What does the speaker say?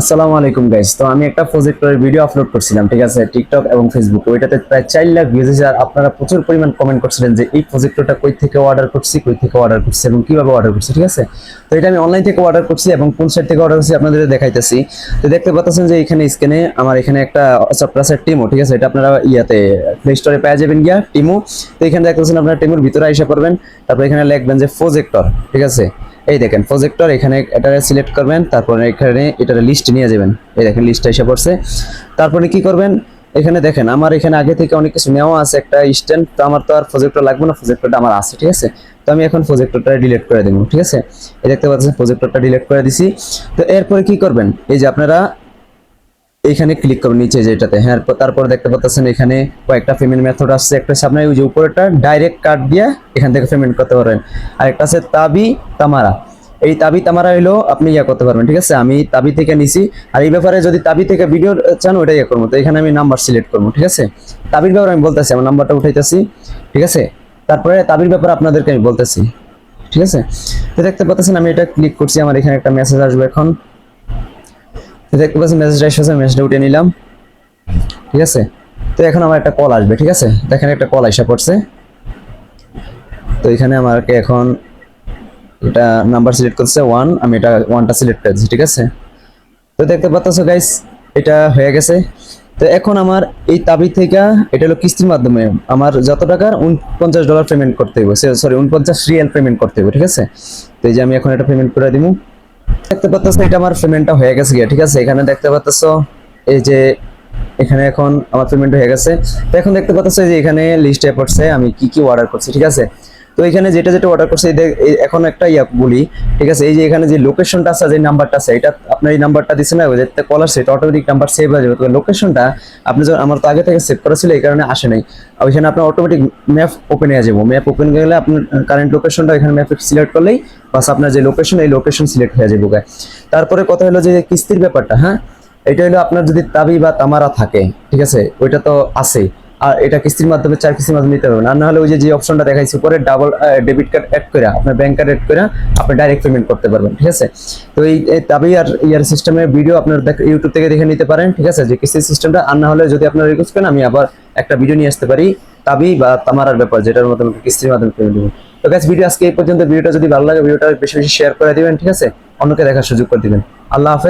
আসসালামু আলাইকুম গাইস তো আমি একটা প্রজেক্টরের ভিডিও আপলোড করছিলাম, ঠিক আছে? টিকটক এবং ফেসবুক ওইটাতে প্রায় চার লাখ ভিউজ আর আপনারা প্রচুর পরিমাণ কমেন্ট করছিলেন যে এই প্রজেক্টরটা কই থেকে অর্ডার করছি, কই থেকে অর্ডার করছি এবং কীভাবে অর্ডার করছি, ঠিক আছে? তো এটা আমি অনলাইন থেকে অর্ডার করছি এবং কোন সাইট থেকে অর্ডার করছি আপনাদের দেখাইতেছি। তো দেখতে পাচ্ছেন যে এখানে স্ক্রিনে আমার এখানে একটা সফটওয়্যার টিমো ঠিক আছে? এটা আপনারা ইয়াতে প্লে স্টোরে পেয়ে যাবেন গিয়া টিমো তো এখানে দেখতেছেন আপনারা টিমোর ভিতরে আইসা করবেন তারপর এখানে লিখবেন যে প্রজেক্টর ঠিক আছে? এই দেখেন প্রজেক্টর এখানে এটা সিলেক্ট করবেন, তারপরে এখানে এটার লিস্ট নিয়ে যাবেন। এই দেখেন লিস্টটা এসে পড়ছে। তারপরে কি করবেন? এখানে দেখেন, আমার এখানে আগে থেকে অনেক কিছু নেওয়া আছে, একটা স্ট্যান্ড তো আমার তো আর প্রজেক্টর লাগবে না প্রজেক্টরটা আমার আছে, ঠিক আছে? তো আমি এখন প্রজেক্টরটা ডিলিট করে দেবো, ঠিক আছে? এই দেখতে পাচ্ছেন প্রজেক্টরটা ডিলিট করে দিছি। তো এরপরে কি করবেন? এই যে আপনারা এইখানে ক্লিক করবেন নিচে যেটাতে। হ্যাঁ তারপর দেখতে পাচ্ছেন এখানে কয়েকটা পেমেন্ট মেথড আসছে। একটা সামনে ওই যে উপরেটা ডাইরেক্ট কার্ড দিয়ে এখান থেকে পেমেন্ট করতে পারবেন। আর একটা আছে তাবি তামারা। এই তাবি তামারা হইল আপনি ইয়া করতে পারবেন, ঠিক আছে? আমি তাবি থেকে নিছি। আর এই ব্যাপারে যদি তাবি থেকে ভিডিও চান, ওইটা ইয়া করব। তো এখানে আমি নাম্বার সিলেক্ট করব, ঠিক আছে? তাবির ব্যাপারে আমি বলতেছি, আমার নাম্বারটা উঠাইতেছি, ঠিক আছে? তারপরে তাবির ব্যাপারে আপনাদেরকে আমি বলতেছি, ঠিক আছে? তো দেখতে পাচ্ছেন আমি এটা ক্লিক করছি, আমার এখানে একটা মেসেজ আসবে এখন। দেখতে পাচ্ছেন মেসেজটা এসেছে মেসেজটা উঠে নিলাম। ঠিক আছে? তো এখন আমার একটা কল আসবে, ঠিক আছে? দেখেন একটা কল এসে পড়ছে। তো এখানে আমাকে এখন এটা নাম্বার সিলেক্ট করছে ওয়ান আমি এটা ওয়ানটা সিলেক্ট করেছি ঠিক আছে? তো দেখতে পাচ্ছ গাইস এটা হয়ে গেছে। তো এখন আমার এই তাবি থেকে, এটা হলো কিস্তির মাধ্যমে আমার যত টাকার উনপঞ্চাশ ডলার পেমেন্ট করতে হবে সরি উনপঞ্চাশ রিয়াল পেমেন্ট করতে হবে ঠিক আছে? তো এই যে আমি এখন এটা পেমেন্ট করে দিব দেখতে পাচ্ছ এটা আমার পেমেন্টটা হয়ে গেছে গিয়ে, ঠিক আছে? এখানে দেখতে পাচ্ছ এই যে এখানে এখন আমার পেমেন্ট হয়ে গেছে। তো এখন দেখতে পাচ্ছ যে এখানে লিস্টে পড়ছে আমি কি কি অর্ডার করছি, ঠিক আছে? তো এখানে যেটা যেটা অর্ডার করছে এখন একটা ইয়া বলি, ঠিক আছে? এই যে এখানে যে লোকেশনটা আছে, যে নাম্বারটা আছে, এটা আপনার এই নাম্বারটা দিচ্ছে না ওই যে কল আসছে এটা অটোমেটিক নাম্বার সেভ হয়ে যাবে। তো লোকেশনটা আপনি যখন, আমার তো আগে থেকে সেভ করা ছিল, এই কারণে আসে নাই। ওইখানে আপনার অটোমেটিক ম্যাপ ওপেন হয়ে যাব। ম্যাপ ওপেন গেলে আপনার কারেন্ট লোকেশনটা এখানে ম্যাপে সিলেক্ট করলেই বাস আপনার যে লোকেশন এই লোকেশন সিলেক্ট হয়ে যাব। তারপরে কথা হলো যে কিস্তির ব্যাপারটা হ্যাঁ? এটা হলো আপনার যদি তাবি বা তামারা থাকে, ঠিক আছে? ওইটা তো আছেই। আর এটা কিস্তির মাধ্যমে, চার কিস্তির মাধ্যমে নিতে পারবেন। আর না হলে ওই যে অপশনটা দেখাইছি উপরে ডাবল ডেবিট কার্ড অ্যাড করে আপনার ব্যাংক কার্ড অ্যাড করে আপনি ডাইরেক্ট পেমেন্ট করতে পারবেন, ঠিক আছে? তো এই এই তাবি আর ইয়ার সিস্টেমের ভিডিও আপনার ইউটিউব থেকে দেখে নিতে পারেন, ঠিক আছে? যে কিস্তির সিস্টেমটা আর না হলে যদি আপনার রিকোয়েস্ট করেন, আমি আবার একটা ভিডিও নিয়ে আসতে পারি তাবি বা তামারার ব্যাপার, যেটার মাধ্যমে কিস্তির মাধ্যমে পেমেন্ট দেবেন তো গাছ ভিডিও আজকে এই পর্যন্ত ভিডিওটা যদি ভালো লাগে ভিডিওটা বেশি বেশি শেয়ার করে দিবেন, ঠিক আছে? অন্যকে দেখার সুযোগ করে দিবেন। আল্লাহ হাফেজ।